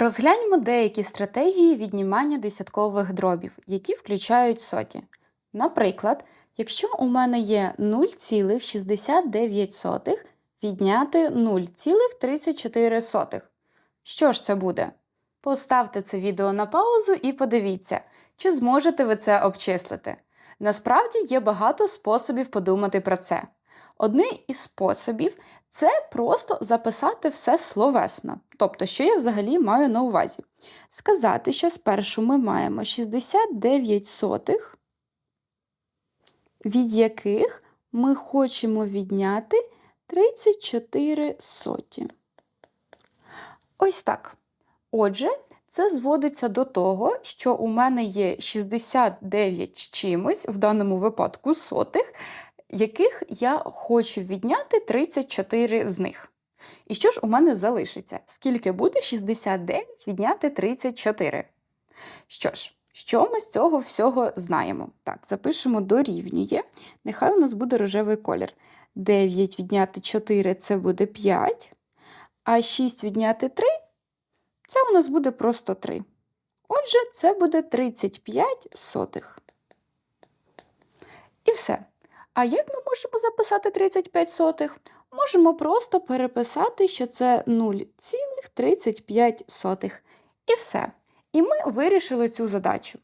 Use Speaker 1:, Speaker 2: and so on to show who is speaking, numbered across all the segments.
Speaker 1: Розгляньмо деякі стратегії віднімання десяткових дробів, які включають соті. Наприклад, якщо у мене є 0,69 відняти 0,34. Що ж це буде? Поставте це відео на паузу і подивіться, чи зможете ви це обчислити. Насправді є багато способів подумати про це. Одний із способів це просто записати все словесно. Тобто, що я взагалі маю на увазі? Сказати, що спершу ми маємо 69 сотих, від яких ми хочемо відняти 34 соті. Ось так. Отже, це зводиться до того, що у мене є 69 чимось, в даному випадку сотих, яких я хочу відняти 34 з них. І що ж у мене залишиться? Скільки буде 69 відняти 34? Що ж, що ми з цього всього знаємо? Так, запишемо дорівнює. Нехай у нас буде рожевий колір. 9 відняти 4 це буде 5, а 6 відняти 3 це у нас буде просто 3. Отже, це буде 35 сотих. І все. А як ми можемо записати 35 сотих? Можемо просто переписати, що це 0,35 сотих. І все. І ми вирішили цю задачу.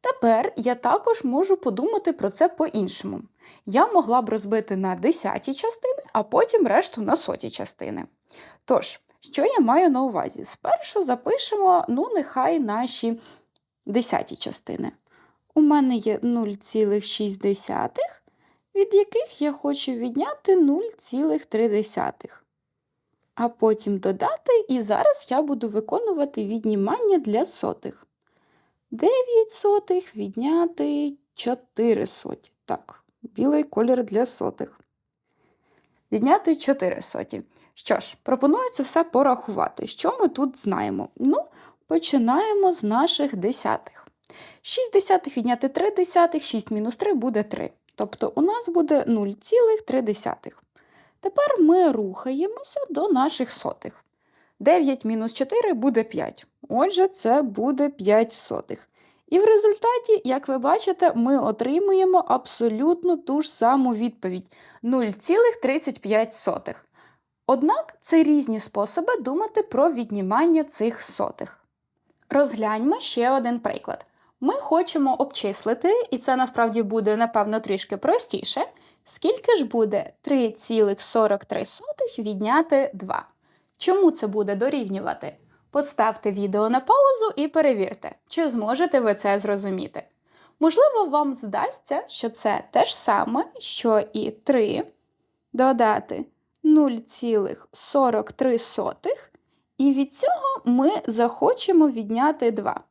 Speaker 1: Тепер я також можу подумати про це по-іншому. Я могла б розбити на десяті частини, а потім решту на соті частини. Тож, що я маю на увазі? Спершу запишемо, ну, нехай наші десяті частини. У мене є 0,6, від яких я хочу відняти 0,3. А потім додати, і зараз я буду виконувати віднімання для сотих. 9 сотих відняти 4 соті. Так, білий колір для сотих. Відняти 4 соті. Що ж, пропоную це все порахувати. Що ми тут знаємо? Ну, починаємо з наших десятих. 6 десятих відняти 3 десятих, 6 мінус 3 буде 3. Тобто у нас буде 0,3. Тепер ми рухаємося до наших сотих. 9 мінус 4 буде 5. Отже, це буде 5 сотих. І в результаті, як ви бачите, ми отримуємо абсолютно ту ж саму відповідь 0,35. Однак це різні способи думати про віднімання цих сотих. Розгляньмо ще один приклад. Ми хочемо обчислити, і це насправді буде, напевно, трішки простіше. Скільки ж буде 3,43 відняти 2? Чому це буде дорівнювати? Поставте відео на паузу і перевірте, чи зможете ви це зрозуміти. Можливо, вам здасться, що це те ж саме, що і 3 додати 0,43, і від цього ми захочемо відняти 2.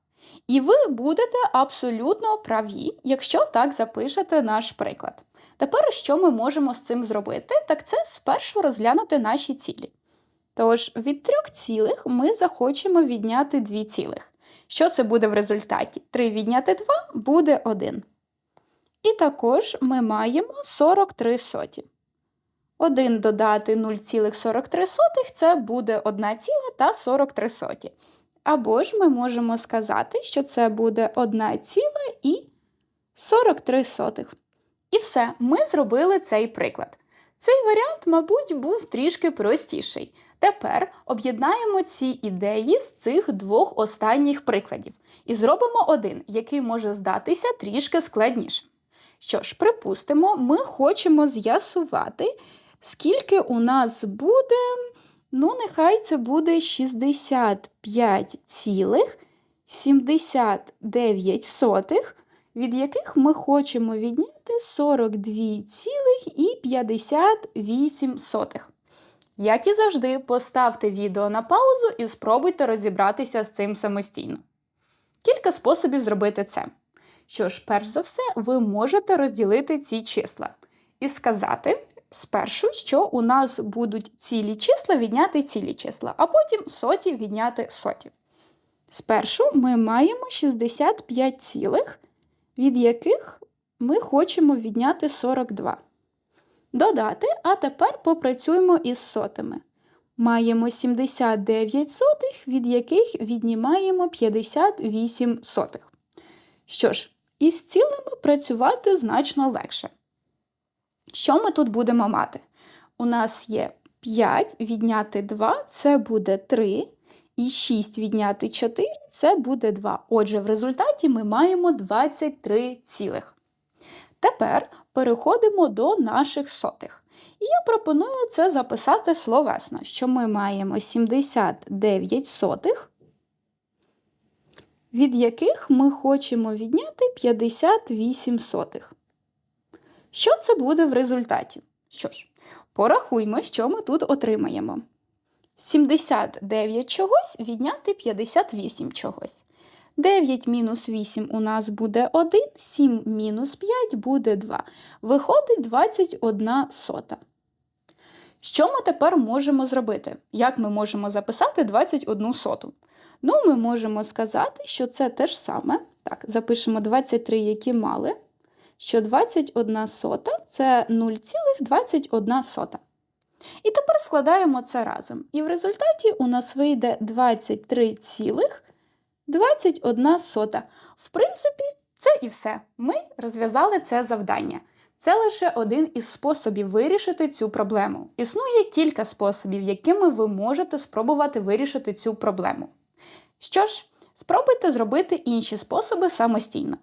Speaker 1: І ви будете абсолютно праві, якщо так запишете наш приклад. Тепер, що ми можемо з цим зробити, так це спершу розглянути наші цілі. Тож, від трьох цілих ми захочемо відняти 2 цілих. Що це буде в результаті? 3 відняти 2 буде 1. І також ми маємо 43 соті. 1 додати 0,43 це буде 1 ціла та 43 соті. Або ж ми можемо сказати, що це буде 1 ціла і 43. І все, ми зробили цей приклад. Цей варіант, мабуть, був трішки простіший. Тепер об'єднаємо ці ідеї з цих двох останніх прикладів і зробимо один, який може здатися трішки складнішим. Що ж, припустимо, ми хочемо з'ясувати, скільки у нас буде. Ну, нехай це буде 65,79, від яких ми хочемо відняти 42,58. Як і завжди, поставте відео на паузу і спробуйте розібратися з цим самостійно. Кілька способів зробити це. Що ж, перш за все, ви можете розділити ці числа і сказати, Спершу, що у нас будуть цілі числа відняти цілі числа, а потім соті відняти соті. Спершу ми маємо 65 цілих, від яких ми хочемо відняти 42. Додати, а тепер попрацюємо із сотами. маємо 79 сотих, від яких віднімаємо 58 сотих. Що ж, із цілими працювати значно легше. Що ми тут будемо мати? У нас є 5 відняти 2 це буде 3, і 6 відняти 4 це буде 2. Отже, в результаті ми маємо 23 цілих. Тепер переходимо до наших сотих. І я пропоную це записати словесно, що ми маємо 79 сотих, від яких ми хочемо відняти 58 сотих. Що це буде в результаті? Що ж, порахуймо, що ми тут отримаємо. 79 чогось відняти 58 чогось. 9 мінус 8 у нас буде 1, 7 мінус 5 буде 2. Виходить 21 сота. Що ми тепер можемо зробити? Як ми можемо записати 21 соту? Ну, ми можемо сказати, що це те ж саме. Так, запишемо 23, які мали, що 21 сота це 0,21 сота. І тепер складаємо це разом. І в результаті у нас вийде 23,21 сота. В принципі, це і все. Ми розв'язали це завдання. Це лише один із способів вирішити цю проблему. Існує кілька способів, якими ви можете спробувати вирішити цю проблему. Що ж, спробуйте зробити інші способи самостійно.